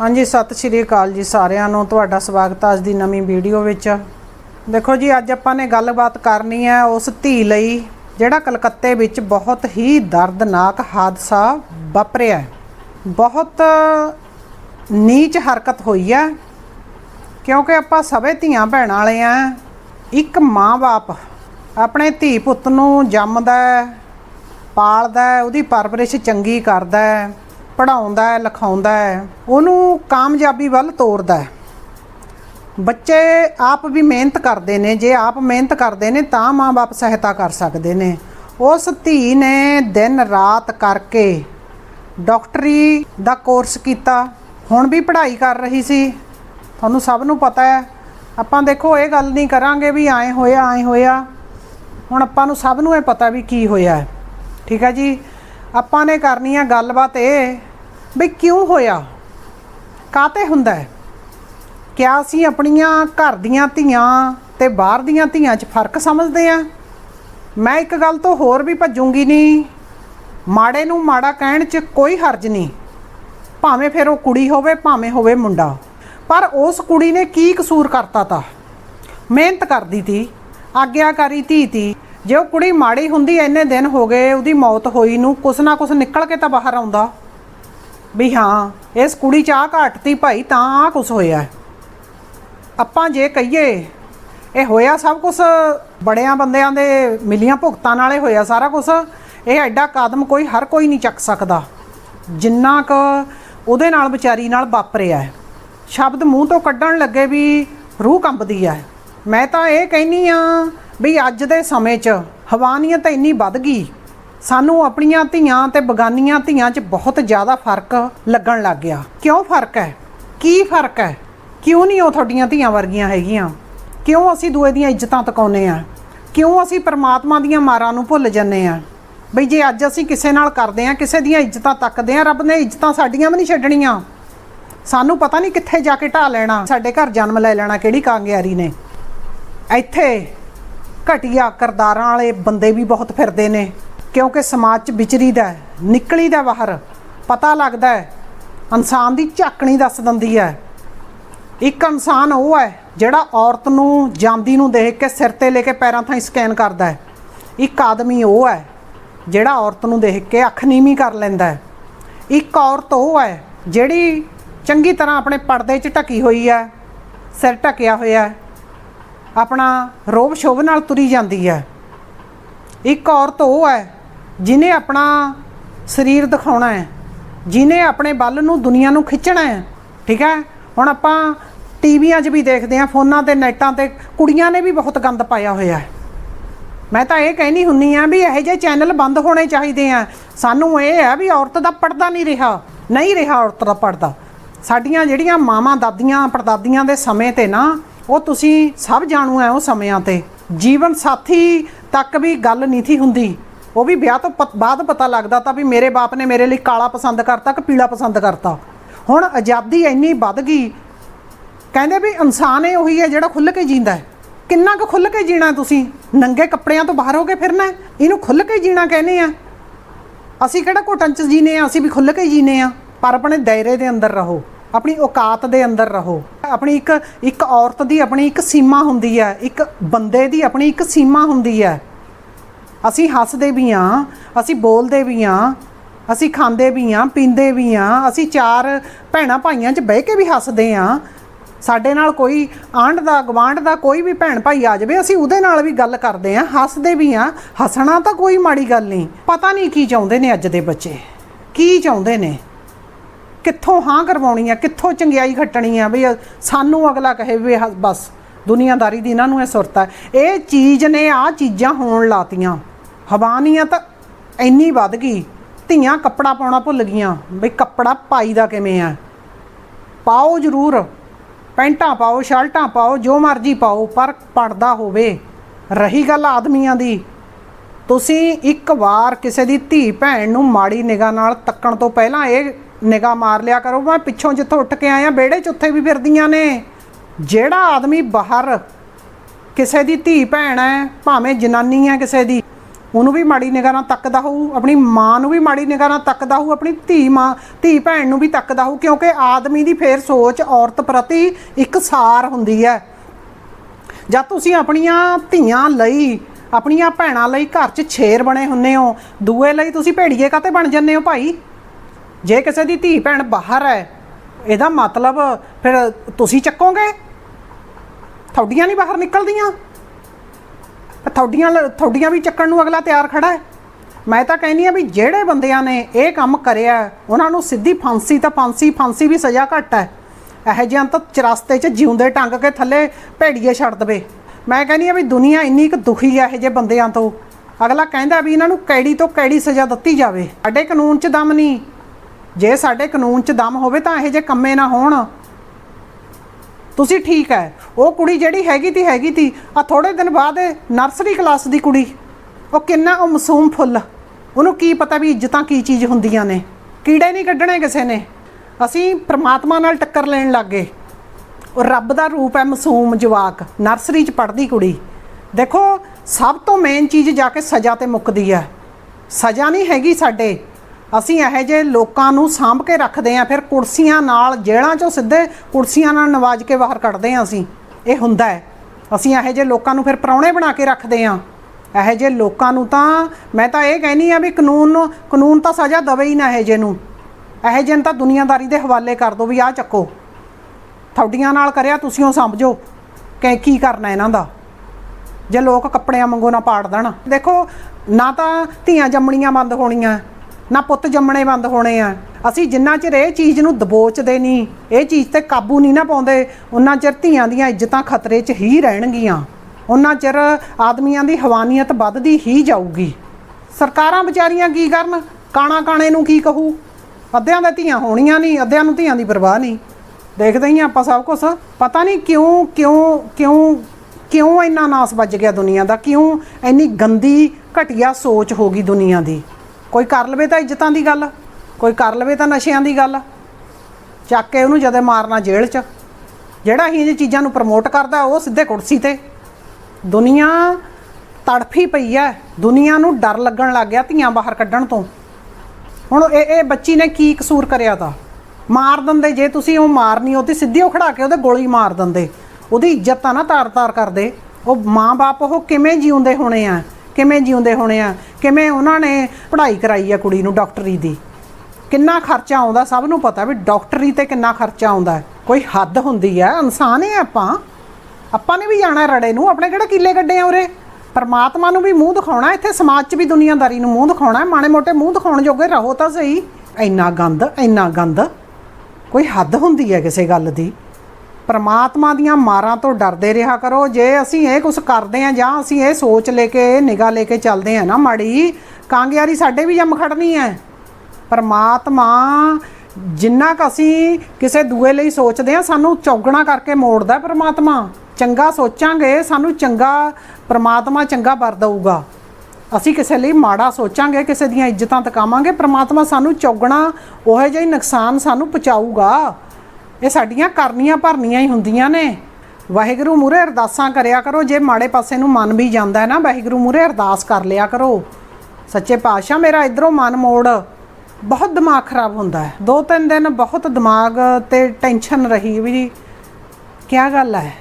ਹਾਂਜੀ, ਸਤਿ ਸ਼੍ਰੀ ਅਕਾਲ ਜੀ ਸਾਰਿਆਂ ਨੂੰ। ਤੁਹਾਡਾ ਸਵਾਗਤ ਹੈ ਅੱਜ ਦੀ ਨਵੀਂ ਵੀਡੀਓ ਵਿੱਚ। ਦੇਖੋ ਜੀ, ਅੱਜ ਆਪਾਂ ਨੇ ਗੱਲਬਾਤ ਕਰਨੀ ਹੈ ਉਸ ਧੀ ਲਈ, ਜਿਹੜਾ ਕਲਕੱਤੇ ਵਿੱਚ ਬਹੁਤ ਹੀ ਦਰਦਨਾਕ ਹਾਦਸਾ ਵਾਪਰਿਆ ਹੈ। ਬਹੁਤ ਨੀਚ ਹਰਕਤ ਹੋਈ ਹੈ, ਕਿਉਂਕਿ ਆਪਾਂ ਸਭੇ ਧੀਆਂ ਭੈਣਾਂ ਵਾਲੇ ਆ। ਇੱਕ ਮਾਂ-ਬਾਪ ਆਪਣੇ ਧੀ ਪੁੱਤ ਨੂੰ ਜੰਮਦਾ ਪਾਲਦਾ ਉਹਦੀ ਪਰਵਰਿਸ਼ ਚੰਗੀ ਕਰਦਾ ਪੜਾਉਂਦਾ ਹੈ, ਲਿਖਾਉਂਦਾ ਹੈ, ਉਹਨੂੰ ਕਾਮਯਾਬੀ ਵੱਲ ਤੋਰਦਾ ਹੈ। ਬੱਚੇ ਆਪ ਵੀ ਮਿਹਨਤ ਕਰਦੇ ਨੇ, ਜੇ ਆਪ ਮਿਹਨਤ ਕਰਦੇ ਨੇ ਤਾਂ ਮਾਂ-ਬਾਪ ਸਹਾਇਤਾ ਕਰ ਸਕਦੇ ਨੇ। ਉਸ ਧੀ ਨੇ ਦਿਨ ਰਾਤ ਕਰਕੇ ਡਾਕਟਰੀ ਦਾ ਕੋਰਸ ਕੀਤਾ, ਹੁਣ ਵੀ ਪੜ੍ਹਾਈ ਕਰ ਰਹੀ ਸੀ। ਤੁਹਾਨੂੰ ਸਭ ਨੂੰ ਪਤਾ ਹੈ, ਆਪਾਂ ਦੇਖੋ ਇਹ ਗੱਲ ਨਹੀਂ ਕਰਾਂਗੇ ਵੀ ਐਂ ਹੋਇਆ, ਆਏ ਹੋਇਆ। ਹੁਣ ਆਪਾਂ ਨੂੰ ਸਭ ਨੂੰ ਇਹ ਪਤਾ ਵੀ ਕੀ ਹੋਇਆ ਠੀਕ ਹੈ ਜੀ? ਆਪਾਂ ਨੇ ਕਰਨੀ ਆ ਗੱਲਬਾਤ ਇਹ ਵੀ ਕਿਉਂ ਹੋਇਆ? ਕਾਤੇ ਹੁੰਦਾ ਹੈ? ਕਿਆ ਅਸੀਂ ਆਪਣੀਆਂ ਘਰ ਦੀਆਂ ਧੀਆਂ ਤੇ ਬਾਹਰ ਦੀਆਂ ਧੀਆਂ 'ਚ ਫ਼ਰਕ ਸਮਝਦੇ ਆ? ਮੈਂ ਇੱਕ ਗੱਲ ਤੋਂ ਹੋਰ ਵੀ ਭੱਜੂਗੀ ਨਹੀਂ। ਮਾੜੇ ਨੂੰ ਮਾੜਾ ਕਹਿਣ 'ਚ ਕੋਈ ਹਰਜ ਨਹੀਂ। ਭਾਵੇਂ ਫਿਰ ਉਹ ਕੁੜੀ ਹੋਵੇ, ਭਾਵੇਂ ਹੋਵੇ ਮੁੰਡਾ। ਪਰ ਉਸ ਕੁੜੀ ਨੇ ਕੀ ਕਸੂਰ ਕਰਤਾ ਤਾ? ਮਿਹਨਤ ਕਰਦੀ ਤੀ, ਆਗਿਆਕਾਰੀ ਧੀ ਤੀ ਜੇ ਉਹ ਕੁੜੀ ਮਾੜੀ ਹੁੰਦੀ ਇੰਨੇ ਦਿਨ ਹੋ ਗਏ, ਉਹਦੀ ਮੌਤ ਹੋਈ ਨੂੰ, ਕੁਛ ਨਾ ਕੁਛ ਨਿਕਲ ਕੇ ਤਾਂ ਬਾਹਰ ਆਉਂਦਾ। ਵੀ ਹਾਂ, ਇਸ ਕੁੜੀ ਚ ਆ ਘਾਟਤੀ ਭਾਈ, ਤਾਂ ਆ ਕੁਛ ਹੋਇਆ ਆਪਾਂ ਜੇ ਕਹੀਏ, ਇਹ ਹੋਇਆ ਸਭ ਕੁਝ ਬੜਿਆਂ ਬੰਦਿਆਂ ਦੇ, ਮਿਲੀਆਂ ਭੁਗਤਾਂ ਨਾਲੇ ਹੋਇਆ ਸਾਰਾ ਕੁਝ ਇਹ ਐਡਾ ਕਦਮ ਕੋਈ, ਹਰ ਕੋਈ ਨਹੀਂ ਚੱਕ ਸਕਦਾ। ਜਿੰਨਾ ਕ ਉਹਦੇ ਨਾਲ ਵਿਚਾਰੀ ਨਾਲ ਵਾਪਰਿਆ ਹੈ ਸ਼ਬਦ ਮੂੰਹ ਤੋਂ ਕੱਢਣ ਲੱਗੇ ਵੀ ਰੂਹ ਕੰਬਦੀ ਹੈ ਮੈਂ ਤਾਂ ਇਹ ਕਹਿਨੀ ਆ ਵੀ ਅੱਜ ਦੇ ਸਮੇਂ 'ਚ ਹਵਾਨੀਅਤ ਇੰਨੀ ਵੱਧ ਗਈ। ਸਾਨੂੰ ਆਪਣੀਆਂ ਧੀਆਂ ਤੇ ਬਗਾਨੀਆਂ ਧੀਆਂ 'ਚ ਬਹੁਤ ਜ਼ਿਆਦਾ ਫ਼ਰਕ ਲੱਗਣ ਲੱਗ ਗਿਆ। ਕਿਉਂ ਫ਼ਰਕ ਹੈ? ਕੀ ਫ਼ਰਕ ਹੈ? ਕਿਉਂ ਨਹੀਂ ਉਹ ਤੁਹਾਡੀਆਂ ਧੀਆਂ ਵਰਗੀਆਂ ਹੈਗੀਆਂ? ਕਿਉਂ ਅਸੀਂ ਦੂਏ ਦੀਆਂ ਇੱਜ਼ਤਾਂ ਤਕਾਉਂਦੇ ਆ ਕਿਉਂ ਅਸੀਂ ਪਰਮਾਤਮਾ ਦੀਆਂ ਮਾਰਾਂ ਨੂੰ ਭੁੱਲ ਜੰਨੇ ਆ ਬਈ ਜੇ ਅੱਜ ਅਸੀਂ ਕਿਸੇ ਨਾਲ ਕਰਦੇ ਆ ਕਿਸੇ ਦੀਆਂ ਇੱਜ਼ਤਾਂ ਤੱਕਦੇ ਆ ਰੱਬ ਨੇ ਇੱਜ਼ਤਾਂ ਸਾਡੀਆਂ ਵੀ ਨਹੀਂ ਛੱਡਣੀਆਂ। ਸਾਨੂੰ ਪਤਾ ਨਹੀਂ ਕਿੱਥੇ ਜਾ ਕੇ ਢਾ ਲੈਣਾ। ਸਾਡੇ ਘਰ ਜਨਮ ਲੈ ਲੈਣਾ ਕਿਹੜੀ ਕਾਂਗਿਆਰੀ ਨੇ। ਇੱਥੇ ਘਟੀਆ ਕਰਦਾਰਾਂ ਵਾਲੇ ਬੰਦੇ ਵੀ ਬਹੁਤ ਫਿਰਦੇ ਨੇ ਕਿਉਂਕਿ ਸਮਾਜ 'ਚ ਵਿਚਰੀਦਾ ਹੈ, ਨਿਕਲੀਦਾ ਬਾਹਰ। ਪਤਾ ਲੱਗਦਾ ਹੈ ਇਨਸਾਨ ਦੀ ਝਾਕਣੀ ਦੱਸ ਦਿੰਦੀ ਹੈ। ਇੱਕ ਇਨਸਾਨ ਉਹ ਹੈ ਜਿਹੜਾ ਔਰਤ ਨੂੰ ਜਾਂਦੀ ਨੂੰ ਦੇਖ ਕੇ ਸਿਰ ਤੇ ਲੈ ਕੇ ਪੈਰਾਂ ਥਾਂ ਸਕੈਨ ਕਰਦਾ ਹੈ। ਇੱਕ ਆਦਮੀ ਉਹ ਹੈ ਜਿਹੜਾ ਔਰਤ ਨੂੰ ਦੇਖ ਕੇ ਅੱਖ ਨੀਵੀਂ ਕਰ ਲੈਂਦਾ ਹੈ। ਇੱਕ ਔਰਤ ਉਹ ਹੈ ਜਿਹੜੀ ਚੰਗੀ ਤਰ੍ਹਾਂ ਆਪਣੇ ਪਰਦੇ 'ਚ ਢਕੀ ਹੋਈ ਹੈ ਸਿਰ ਢਕਿਆ ਹੋਇਆ ਹੈ। ਆਪਣਾ ਰੋਬ ਸ਼ੋਭ ਨਾਲ ਤੁਰੀ ਜਾਂਦੀ ਹੈ। ਇੱਕ ਔਰਤ ਉਹ ਹੈ ਜਿਨੇ ਆਪਣਾ ਸਰੀਰ ਦਿਖਾਉਣਾ ਹੈ ਜਿਨੇ ਆਪਣੇ ਬਲ ਨੂੰ ਦੁਨੀਆ ਨੂੰ ਖਿੱਚਣਾ ਹੈ, ਠੀਕ ਹੈ? ਹੁਣ ਆਪਾਂ ਟੀਵੀਆਂ 'ਚ ਵੀ ਦੇਖਦੇ ਹਾਂ, ਫੋਨਾਂ ਤੇ, ਨੈਟਾਂ ਤੇ, ਕੁੜੀਆਂ ਨੇ ਵੀ ਬਹੁਤ ਗੰਦ ਪਾਇਆ ਹੋਇਆ ਹੈ। ਮੈਂ ਤਾਂ ਇਹ ਕਹਿਣੀ ਹੁੰਨੀ ਆ ਵੀ ਇਹੋ ਜਿਹੇ ਚੈਨਲ ਬੰਦ ਹੋਣੇ ਚਾਹੀਦੇ ਆ। ਸਾਨੂੰ ਇਹ ਹੈ ਵੀ ਔਰਤ ਦਾ ਪਰਦਾ ਨਹੀਂ ਰਿਹਾ ਨਹੀਂ ਰਿਹਾ ਔਰਤ ਦਾ ਪਰਦਾ ਸਾਡੀਆਂ ਜਿਹੜੀਆਂ ਮਾਵਾਂ ਦਾਦੀਆਂ, ਪੜਦਾਦੀਆਂ ਦੇ ਸਮੇਂ ਤੇ ਨਾ ਉਹ ਤੁਸੀਂ ਸਭ ਜਾਣੂ ਹੈ ਉਹ ਸਮਿਆਂ ਤੇ। ਜੀਵਨ ਸਾਥੀ ਤੱਕ ਵੀ ਗੱਲ ਨਹੀਂ ਥੀ ਹੁੰਦੀ। ਉਹ ਵੀ ਵਿਆਹ ਤੋਂ ਪ- ਬਾਅਦ ਪਤਾ ਲੱਗਦਾ ਤਾਂ ਵੀ ਮੇਰੇ ਬਾਪ ਨੇ ਮੇਰੇ ਲਈ ਕਾਲਾ ਪਸੰਦ ਕਰਤਾ ਕਿ ਪੀਲਾ ਪਸੰਦ ਕਰਤਾ। ਹੁਣ ਆਜ਼ਾਦੀ ਇੰਨੀ ਵੱਧ ਗਈ, ਕਹਿੰਦੇ ਵੀ ਇਨਸਾਨ ਇਹ ਉਹੀ ਹੈ ਜਿਹੜਾ ਖੁੱਲ੍ਹ ਕੇ ਜੀਂਦਾ ਹੈ। ਕਿੰਨਾ ਕੁ ਖੁੱਲ੍ਹ ਕੇ ਜੀਣਾ ਤੁਸੀਂ? ਨੰਗੇ ਕੱਪੜਿਆਂ ਤੋਂ ਬਾਹਰ ਹੋ ਕੇ ਫਿਰਨਾ ਇਹਨੂੰ ਖੁੱਲ੍ਹ ਕੇ ਜੀਣਾ ਕਹਿੰਦੇ ਆ। ਅਸੀਂ ਕਿਹੜਾ ਘੁਟਨ ਚ ਜੀਨੇ ਆ? ਅਸੀਂ ਵੀ ਖੁੱਲ੍ਹ ਕੇ ਜੀਨੇ ਆ। ਪਰ ਆਪਣੇ ਦਾਇਰੇ ਦੇ ਅੰਦਰ ਰਹੋ। ਆਪਣੀ ਔਕਾਤ ਦੇ ਅੰਦਰ ਰਹੋ। ਆਪਣੀ ਇੱਕ ਇੱਕ ਔਰਤ ਦੀ ਆਪਣੀ ਇੱਕ ਸੀਮਾ ਹੁੰਦੀ ਹੈ, ਇੱਕ ਬੰਦੇ ਦੀ ਆਪਣੀ ਇੱਕ ਸੀਮਾ ਹੁੰਦੀ ਹੈ। ਅਸੀਂ ਹੱਸਦੇ ਵੀ ਆ ਅਸੀਂ ਬੋਲਦੇ ਵੀ ਆ ਅਸੀਂ ਖਾਂਦੇ ਵੀ ਆ ਪੀਂਦੇ ਵੀ ਆ ਅਸੀਂ ਚਾਰ ਭੈਣਾਂ ਭਾਈਆਂ 'ਚ ਬਹਿ ਕੇ ਵੀ ਹੱਸਦੇ ਆ ਸਾਡੇ ਨਾਲ ਕੋਈ ਆਂਢ ਦਾ ਗਵਾਂਢ ਦਾ ਕੋਈ ਵੀ ਭੈਣ ਭਾਈ ਆ ਜਾਵੇ, ਅਸੀਂ ਉਹਦੇ ਨਾਲ ਵੀ ਗੱਲ ਕਰਦੇ ਆ ਹੱਸਦੇ ਵੀ ਆ ਹੱਸਣਾ ਤਾਂ ਕੋਈ ਮਾੜੀ ਗੱਲ ਨਹੀਂ। ਪਤਾ ਨਹੀਂ ਕੀ ਚਾਹੁੰਦੇ ਨੇ ਅੱਜ ਦੇ ਬੱਚੇ। ਕੀ ਚਾਹੁੰਦੇ ਨੇ? ਕਿੱਥੋਂ ਹਾਂ ਕਰਵਾਉਣੀ ਆ, ਕਿੱਥੋਂ ਚੰਗਿਆਈ ਖੱਟਣੀ ਆ ਵੀ ਸਾਨੂੰ ਅਗਲਾ ਕਹੇ ਵੀ ਹ- ਬਸ, ਦੁਨੀਆਦਾਰੀ ਦੀ ਇਹਨਾਂ ਨੂੰ ਇਹ ਸੁਰਤ ਹੈ ਇਹ ਚੀਜ਼ ਨੇ ਆ ਚੀਜ਼ਾਂ ਹੋਣ ਲਾਤੀਆਂ। ਹਵਾਨੀਅਤ ਇੰਨੀ ਵੱਧ ਗਈ, ਧੀਆਂ ਕੱਪੜਾ ਪਾਉਣਾ ਭੁੱਲ ਗਈਆਂ ਬਈ ਕੱਪੜਾ ਪਾਈਦਾ ਕਿਵੇਂ ਆ? ਪਾਓ ਜ਼ਰੂਰ, ਪੈਂਟਾਂ ਪਾਓ, ਸ਼ਰਟਾਂ ਪਾਓ, ਜੋ ਮਰਜ਼ੀ ਪਾਓ, ਪਰ ਪੜਦਾ ਹੋਵੇ। ਰਹੀ ਗੱਲ ਆਦਮੀਆਂ ਦੀ। ਤੁਸੀਂ ਇੱਕ ਵਾਰ ਕਿਸੇ ਦੀ ਧੀ ਭੈਣ ਨੂੰ ਮਾੜੀ ਨਿਗਾਹ ਨਾਲ ਤੱਕਣ ਤੋਂ ਪਹਿਲਾਂ ਇਹ ਨਿਗਾਹ ਮਾਰ ਲਿਆ ਕਰੋ। ਮੈਂ ਪਿੱਛੋਂ ਜਿੱਥੋਂ ਉੱਠ ਕੇ ਆਇਆ, ਵਿਹੜੇ 'ਚ ਉੱਥੇ ਵੀ ਫਿਰਦੀਆਂ ਨੇ। ਜਿਹੜਾ ਆਦਮੀ ਬਾਹਰ ਕਿਸੇ ਦੀ ਧੀ, ਭੈਣ ਹੈ, ਭਾਵੇਂ ਜਨਾਨੀ ਹੈ ਕਿਸੇ ਦੀ, ਉਹਨੂੰ ਵੀ ਮਾੜੀ ਨਿਗਾਹ ਨਾਲ ਤੱਕਦਾ ਹੋਊ, ਆਪਣੀ ਮਾਂ ਨੂੰ ਵੀ ਮਾੜੀ ਨਿਗਾਹ ਨਾਲ ਤੱਕਦਾ ਹੋਊ, ਆਪਣੀ ਧੀ, ਮਾਂ, ਧੀ, ਭੈਣ ਨੂੰ ਵੀ ਤੱਕਦਾ ਹੋਊ, ਕਿਉਂਕਿ ਆਦਮੀ ਦੀ ਫੇਰ ਸੋਚ ਔਰਤ ਪ੍ਰਤੀ ਇੱਕ ਸਾਰ ਹੁੰਦੀ ਹੈ। ਜਦ ਤੁਸੀਂ ਆਪਣੀਆਂ ਧੀਆਂ ਲਈ, ਆਪਣੀਆਂ ਭੈਣਾਂ ਲਈ ਘਰ 'ਚ ਛੇਰ ਬਣੇ ਹੁੰਨੇ ਹੋ। ਦੂਏ ਲਈ ਤੁਸੀਂ ਭੇੜੀਏ ਕਾਤੇ ਬਣ ਜੰਨੇ ਹੋ ਭਾਈ? ਜੇ ਕਿਸੇ ਦੀ ਧੀ ਭੈਣ ਬਾਹਰ ਹੈ, ਇਹਦਾ ਮਤਲਬ ਫਿਰ ਤੁਸੀਂ ਚੱਕੋਗੇ? ਤੁਹਾਡੀਆਂ ਨਹੀਂ ਬਾਹਰ ਨਿਕਲਦੀਆਂ? ਤੇ ਤੁਹਾਡੀਆਂ ਲ- ਤੁਹਾਡੀਆਂ ਵੀ ਚੱਕਣ ਨੂੰ ਅਗਲਾ ਤਿਆਰ ਖੜਾ ਹੈ। ਮੈਂ ਤਾਂ ਕਹਿੰਦੀ ਆ ਵੀ ਜਿਹੜੇ ਬੰਦਿਆਂ ਨੇ ਇਹ ਕੰਮ ਕਰਿਆ, ਉਹਨਾਂ ਨੂੰ ਸਿੱਧੀ ਫਾਂਸੀ ਤਾਂ ਫਾਂਸੀ ਫਾਂਸੀ ਵੀ ਸਜ਼ਾ ਘੱਟ ਹੈ। ਇਹੋ ਜਿਹਾਂ ਤਾਂ ਚਰਸਤੇ 'ਚ ਜਿਉਂਦੇ ਟੰਗ ਕੇ ਥੱਲੇ ਭੇੜੀਏ ਛੱਡ ਦਵੇ। ਮੈਂ ਕਹਿੰਦੀ ਆ ਵੀ ਦੁਨੀਆ ਇੰਨੀ ਕੁ ਦੁਖੀ ਹੈ ਇਹੋ ਜਿਹੇ ਬੰਦਿਆਂ ਤੋਂ। ਅਗਲਾ ਕਹਿੰਦਾ ਵੀ ਇਹਨਾਂ ਨੂੰ ਕੈੜੀ ਤੋਂ ਕੈੜੀ ਸਜ਼ਾ ਦਿੱਤੀ ਜਾਵੇ। ਸਾਡੇ ਕਾਨੂੰਨ 'ਚ ਦਮ ਨਹੀਂ। ਜੇ ਸਾਡੇ ਕਾਨੂੰਨ 'ਚ ਦਮ ਹੋਵੇ ਤਾਂ ਇਹੋ ਜਿਹੇ ਕੰਮੇ ਨਾ ਹੋਣ। ਤੁਸੀਂ ਠੀਕ ਹੈ। ਉਹ ਕੁੜੀ ਜਿਹੜੀ ਹੈਗੀ ਤੀ ਹੈਗੀ ਤੀ। ਆ ਥੋੜੇ ਦਿਨ ਬਾਅਦ ਨਰਸਰੀ ਕਲਾਸ ਦੀ ਕੁੜੀ। ਉਹ ਕਿੰਨਾ ਉਹ ਮਾਸੂਮ ਫੁੱਲ। ਉਹਨੂੰ ਕੀ ਪਤਾ ਵੀ ਇੱਜ਼ਤਾਂ ਕੀ ਚੀਜ਼ ਹੁੰਦੀਆਂ ਨੇ। ਕੀੜੇ ਨਹੀਂ ਕੱਢਣੇ ਕਿਸੇ ਨੇ। ਅਸੀਂ ਪ੍ਰਮਾਤਮਾ ਨਾਲ ਟੱਕਰ ਲੈਣ ਲੱਗੇ ਉਹ ਰੱਬ ਦਾ ਰੂਪ ਹੈ ਮਾਸੂਮ ਜਵਾਕ। ਨਰਸਰੀ 'ਚ ਪੜ੍ਹਦੀ ਕੁੜੀ। ਦੇਖੋ, ਸਭ ਤੋਂ ਮੇਨ ਚੀਜ਼ ਜਾ ਕੇ ਸਜ਼ਾ ਤੇ ਮੁੱਕਦੀ ਹੈ। ਸਜ਼ਾ ਨਹੀਂ ਹੈਗੀ ਸਾਡੇ। ਅਸੀਂ ਇਹੋ ਜਿਹੇ ਲੋਕਾਂ ਨੂੰ ਸਾਂਭ ਕੇ ਰੱਖਦੇ ਆ ਫਿਰ ਕੁਰਸੀਆਂ ਨਾਲ, ਜੇਲ੍ਹਾਂ 'ਚੋਂ ਸਿੱਧੇ ਕੁਰਸੀਆਂ ਨਾਲ ਨਵਾਜ ਕੇ ਬਾਹਰ ਕੱਢਦੇ ਆ ਅਸੀਂ। ਇਹ ਹੁੰਦਾ ਹੈ। ਅਸੀਂ ਇਹੋ ਜਿਹੇ ਲੋਕਾਂ ਨੂੰ ਫਿਰ ਪ੍ਰਾਹੁਣੇ ਬਣਾ ਕੇ ਰੱਖਦੇ ਆ ਇਹੋ ਜਿਹੇ ਲੋਕਾਂ ਨੂੰ ਤਾਂ, ਮੈਂ ਤਾਂ ਇਹ ਕਹਿਨੀ ਆ ਵੀ ਕਾਨੂੰਨ ਕਾਨੂੰਨ ਤਾਂ ਸਜ਼ਾ ਦਵੇ ਹੀ ਨਾ ਇਹੋ ਜਿਹੇ ਨੂੰ। ਇਹੋ ਜਿਹੇ ਨੂੰ ਤਾਂ ਦੁਨੀਆਦਾਰੀ ਦੇ ਹਵਾਲੇ ਕਰ ਦਿਓ ਵੀ ਆਹ ਚੱਕੋ। ਤੁਹਾਡੀਆਂ ਨਾਲ ਕਰਿਆ ਤੁਸੀਂ ਉਹ ਸਮਝੋ ਕਿ ਕੀ ਕਰਨਾ ਇਹਨਾਂ ਦਾ। ਜੇ ਲੋਕ ਕੱਪੜਿਆਂ ਵਾਂਗੂ ਨਾ ਪਾੜ ਦੇਣ। ਦੇਖੋ, ਨਾ ਤਾਂ ਧੀਆਂ ਜੰਮਣੀਆਂ ਬੰਦ ਹੋਣੀਆਂ। ਨਾ ਪੁੱਤ ਜੰਮਣੇ ਬੰਦ ਹੋਣੇ ਆ। ਅਸੀਂ ਜਿੰਨਾ ਚਿਰ ਇਹ ਚੀਜ਼ ਨੂੰ ਦਬੋਚਦੇ ਨਹੀਂ, ਇਹ ਚੀਜ਼ ਤੇ ਕਾਬੂ ਨਹੀਂ ਨਾ ਪਾਉਂਦੇ ਉਹਨਾਂ ਚਿਰ ਧੀਆਂ ਦੀਆਂ ਇੱਜ਼ਤਾਂ ਖਤਰੇ 'ਚ ਹੀ ਰਹਿਣਗੀਆਂ। ਉਹਨਾਂ ਚਿਰ ਆਦਮੀਆਂ ਦੀ ਹਵਾਨੀਅਤ ਵੱਧਦੀ ਹੀ ਜਾਊਗੀ। ਸਰਕਾਰਾਂ ਵਿਚਾਰੀਆਂ ਕੀ ਕਰਨ? ਕਾਣਾ ਕਾਣੇ ਨੂੰ ਕੀ ਕਹੂ? ਅੱਧਿਆਂ ਦੇ ਧੀਆਂ ਹੋਣੀਆਂ ਨਹੀਂ, ਅੱਧਿਆਂ ਨੂੰ ਧੀਆਂ ਦੀ ਪਰਵਾਹ ਨਹੀਂ। ਦੇਖਦੇ ਹੀ ਆਪਾਂ ਸਭ ਕੁਝ ਪਤਾ ਨਹੀਂ ਕਿਉਂ ਕਿਉਂ ਕਿਉਂ ਕਿਉਂ ਇੰਨਾ ਨਾਸ ਵੱਜ ਗਿਆ ਦੁਨੀਆ ਦਾ? ਕਿਉਂ ਇੰਨੀ ਗੰਦੀ ਘਟੀਆ ਸੋਚ ਹੋ ਗਈ ਦੁਨੀਆ ਦੀ? ਕੋਈ ਕਰ ਲਵੇ ਤਾਂ ਇੱਜ਼ਤਾਂ ਦੀ ਗੱਲ, ਕੋਈ ਕਰ ਲਵੇ ਤਾਂ ਨਸ਼ਿਆਂ ਦੀ ਗੱਲ। ਚੱਕ ਕੇ ਉਹਨੂੰ ਜਦੇ ਮਾਰਨਾ ਜੇਲ੍ਹ 'ਚ, ਜਿਹੜਾ ਹੀ ਇਹ ਚੀਜ਼ਾਂ ਨੂੰ ਪ੍ਰਮੋਟ ਕਰਦਾ, ਉਹ ਸਿੱਧੇ ਕੁਰਸੀ ਤੇ। ਦੁਨੀਆ ਤੜਫੀ ਪਈ ਐ, ਦੁਨੀਆ ਨੂੰ ਡਰ ਲੱਗਣ ਲੱਗ ਗਿਆ ਧੀਆਂ ਬਾਹਰ ਕੱਢਣ ਤੋਂ। ਹੁਣ ਇਹ ਇਹ ਬੱਚੀ ਨੇ ਕੀ ਕਸੂਰ ਕਰਿਆ ਤਾ? ਮਾਰ ਦਿੰਦੇ, ਜੇ ਤੁਸੀਂ ਉਹ ਮਾਰਨੀ, ਉਹਦੀ ਸਿੱਧੀ ਉਹ ਖੜਾ ਕੇ ਉਹਦੇ ਗੋਲੀ ਮਾਰ ਦਿੰਦੇ। ਉਹਦੀ ਇੱਜ਼ਤ ਤਾਂ ਨਾ ਤਾਰ-ਤਾਰ ਕਰਦੇ। ਉਹ ਮਾਂ-ਬਾਪ ਉਹ ਕਿਵੇਂ ਜਿਉਂਦੇ ਹੋਣੇ ਆ? ਕਿਵੇਂ ਜਿਉਂਦੇ ਹੋਣੇ ਆ? ਕਿਵੇਂ ਉਹਨਾਂ ਨੇ ਪੜ੍ਹਾਈ ਕਰਾਈ ਆ ਕੁੜੀ ਨੂੰ ਡਾਕਟਰੀ ਦੀ? ਕਿੰਨਾ ਖਰਚਾ ਆਉਂਦਾ? ਸਭ ਨੂੰ ਪਤਾ ਵੀ ਡਾਕਟਰੀ ਤੇ ਕਿੰਨਾ ਖਰਚਾ ਆਉਂਦਾ। ਕੋਈ ਹੱਦ ਹੁੰਦੀ ਹੈ ਇਨਸਾਨ ਹੀ ਆਪਾਂ। ਆਪਾਂ ਨੇ ਵੀ ਜਾਣਾ ਰੜੇ ਨੂੰ। ਆਪਣੇ ਕਿਹੜਾ ਕਿੱਲੇ ਗੱਡੇ ਆ ਉਰੇ? ਪਰਮਾਤਮਾ ਨੂੰ ਵੀ ਮੂੰਹ ਦਿਖਾਉਣਾ। ਇੱਥੇ ਸਮਾਜ 'ਚ ਵੀ ਦੁਨੀਆਦਾਰੀ ਨੂੰ ਮੂੰਹ ਦਿਖਾਉਣਾ। ਹੈ। ਮਾੜੇ ਮੋਟੇ ਮੂੰਹ ਦਿਖਾਉਣ ਜੋਗੇ ਰਹੋ ਤਾਂ ਸਹੀ। ਇੰਨਾ ਗੰਦ ਇੰਨਾ ਗੰਦ। ਕੋਈ ਹੱਦ ਹੁੰਦੀ ਹੈ ਕਿਸੇ ਗੱਲ ਦੀ। ਪਰਮਾਤਮਾ ਦੀਆਂ ਮਾਰਾਂ ਤੋਂ ਡਰਦੇ ਰਿਹਾ ਕਰੋ। ਜੇ ਅਸੀਂ ਇਹ ਕੁਝ ਕਰਦੇ ਆ ਜਾਂ ਅਸੀਂ ਇਹ ਸੋਚ ਲੈ ਕੇ ਨਿਗਾਹ ਲੈ ਕੇ ਚੱਲਦੇ ਆ ਨਾ ਮਾੜੀ, ਕਾਂਗਿਆਰੀ ਸਾਡੇ ਵੀ ਜੰਮ ਖੜਨੀ ਹੈ। ਪਰਮਾਤਮਾ ਜਿੰਨਾ ਕ ਅਸੀਂ ਕਿਸੇ ਦੂਏ ਲਈ ਸੋਚਦੇ ਆ ਸਾਨੂੰ ਚੌਗਣਾ ਕਰਕੇ ਮੋੜਦਾ ਪਰਮਾਤਮਾ। ਚੰਗਾ ਸੋਚਾਂਗੇ, ਸਾਨੂੰ ਚੰਗਾ ਪਰਮਾਤਮਾ ਚੰਗਾ ਵਰ ਦਊਗਾ। ਅਸੀਂ ਕਿਸੇ ਲਈ ਮਾੜਾ ਸੋਚਾਂਗੇ, ਕਿਸੇ ਦੀਆਂ ਇੱਜ਼ਤਾਂ ਤਕਾਵਾਂਗੇ, ਪਰਮਾਤਮਾ ਸਾਨੂੰ ਚੌਗਣਾ, ਉਹੋ ਜਿਹੀ ਨੁਕਸਾਨ ਸਾਨੂੰ ਪਹੁੰਚਾਊਗਾ। ਇਹ ਸਾਡੀਆਂ ਕਰਨੀਆਂ ਭਰਨੀਆਂ ਹੀ ਹੁੰਦੀਆਂ ਨੇ। ਵਾਹਿਗੁਰੂ ਮੂਰੇ ਅਰਦਾਸਾਂ ਕਰਿਆ ਕਰੋ, ਜੇ ਮਾੜੇ ਪਾਸੇ ਨੂੰ ਮਨ ਵੀ ਜਾਂਦਾ ਹੈ ਨਾ, ਵਾਹਿਗੁਰੂ ਮੂਰੇ ਅਰਦਾਸ ਕਰ ਲਿਆ ਕਰੋ। ਸੱਚੇ ਪਾਤਸ਼ਾਹ, ਮੇਰਾ ਇਧਰੋਂ ਮਨ ਮੋੜ, ਬਹੁਤ ਦਿਮਾਗ ਖਰਾਬ ਹੁੰਦਾ ਹੈ। ਦੋ ਤਿੰਨ ਦਿਨ ਬਹੁਤ ਦਿਮਾਗ ਤੇ ਟੈਨਸ਼ਨ ਰਹੀ ਵੀ ਕੀ ਗੱਲ ਹੈ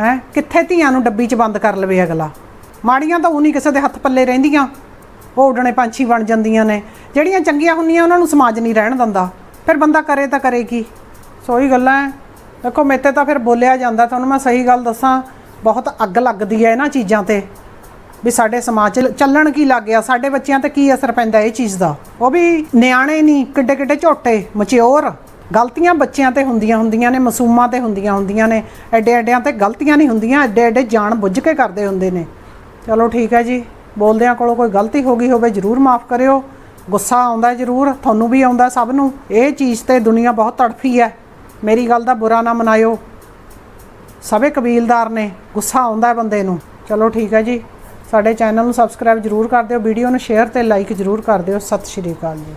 ਹੈ? ਕਿੱਥੇ ਧੀਆਂ ਨੂੰ ਡੱਬੀ 'ਚ ਬੰਦ ਕਰ ਲਵੇ ਅਗਲਾ? ਮਾੜੀਆਂ ਤਾਂ ਉਹ ਨਹੀਂ ਕਿਸੇ ਦੇ ਹੱਥ ਪੱਲੇ ਰਹਿੰਦੀਆਂ। ਉਹ ਉਡਣੇ ਪੰਛੀ ਬਣ ਜਾਂਦੀਆਂ ਨੇ। ਜਿਹੜੀਆਂ ਚੰਗੀਆਂ ਹੁੰਦੀਆਂ, ਉਹਨਾਂ ਨੂੰ ਸਮਾਜ ਨਹੀਂ ਰਹਿਣ ਦਿੰਦਾ। ਫਿਰ ਬੰਦਾ ਕਰੇ ਤਾਂ ਕਰੇ ਕੀ? ਸੋ ਹੀ ਗੱਲਾਂ ਹੈ ਦੇਖੋ ਮੇਤੇ ਤਾਂ ਫਿਰ ਬੋਲਿਆ ਜਾਂਦਾ, ਤੁਹਾਨੂੰ ਮੈਂ ਸਹੀ ਗੱਲ ਦੱਸਾਂ, ਬਹੁਤ ਅੱਗ ਲੱਗਦੀ ਹੈ ਇਹਨਾਂ ਚੀਜ਼ਾਂ ਤੇ। ਵੀ ਸਾਡੇ ਸਮਾਜ ਚ ਚੱਲਣ ਕੀ ਲੱਗ ਗਿਆ? ਸਾਡੇ ਬੱਚਿਆਂ ਤੇ ਕੀ ਅਸਰ ਪੈਂਦਾ ਇਹ ਚੀਜ਼ ਦਾ? ਉਹ ਵੀ ਨਿਆਣੇ ਨਹੀਂ ਕਿੱਡੇ ਕਿੱਡੇ ਝੋਟੇ, ਮਚਿਓਰ। ਗਲਤੀਆਂ ਬੱਚਿਆਂ ਤੇ ਹੁੰਦੀਆਂ ਹੁੰਦੀਆਂ ਨੇ, ਮਾਸੂਮਾਂ ਤੇ ਹੁੰਦੀਆਂ ਹੁੰਦੀਆਂ ਨੇ। ਐਡੇ ਐਡਿਆਂ ਤੇ ਗਲਤੀਆਂ ਨਹੀਂ ਹੁੰਦੀਆਂ ਐਡੇ ਐਡੇ ਜਾਣ ਬੁੱਝ ਕੇ ਕਰਦੇ ਹੁੰਦੇ ਨੇ। ਚਲੋ ਠੀਕ ਹੈ ਜੀ, ਬੋਲਦਿਆਂ ਕੋਲੋਂ ਕੋਈ ਗਲਤੀ ਹੋ ਗਈ ਹੋਵੇ ਜਰੂਰ ਮਾਫ ਕਰਿਓ। ਗੁੱਸਾ ਆਉਂਦਾ ਜਰੂਰ, ਤੁਹਾਨੂੰ ਵੀ ਆਉਂਦਾ ਸਭ ਨੂੰ। ਇਹ ਚੀਜ਼ ਤੇ ਦੁਨੀਆ ਬਹੁਤ ਤੜਫੀ ਹੈ ਮੇਰੀ ਗੱਲ ਦਾ ਬੁਰਾ ਨਾ ਮਨਾਇਓ। ਸਭੇ ਕਬੀਲਦਾਰ ਨੇ ਗੁੱਸਾ ਆਉਂਦਾ ਹੈ ਬੰਦੇ ਨੂੰ। ਚਲੋ ਠੀਕ ਹੈ ਜੀ। ਸਾਡੇ ਚੈਨਲ ਨੂੰ ਸਬਸਕ੍ਰਾਈਬ ਜਰੂਰ ਕਰ ਦਿਓ ਵੀਡੀਓ ਨੂੰ ਸ਼ੇਅਰ ਤੇ ਲਾਈਕ ਜਰੂਰ ਕਰ ਦਿਓ। ਸਤਿ ਸ਼੍ਰੀ ਅਕਾਲ ਜੀ।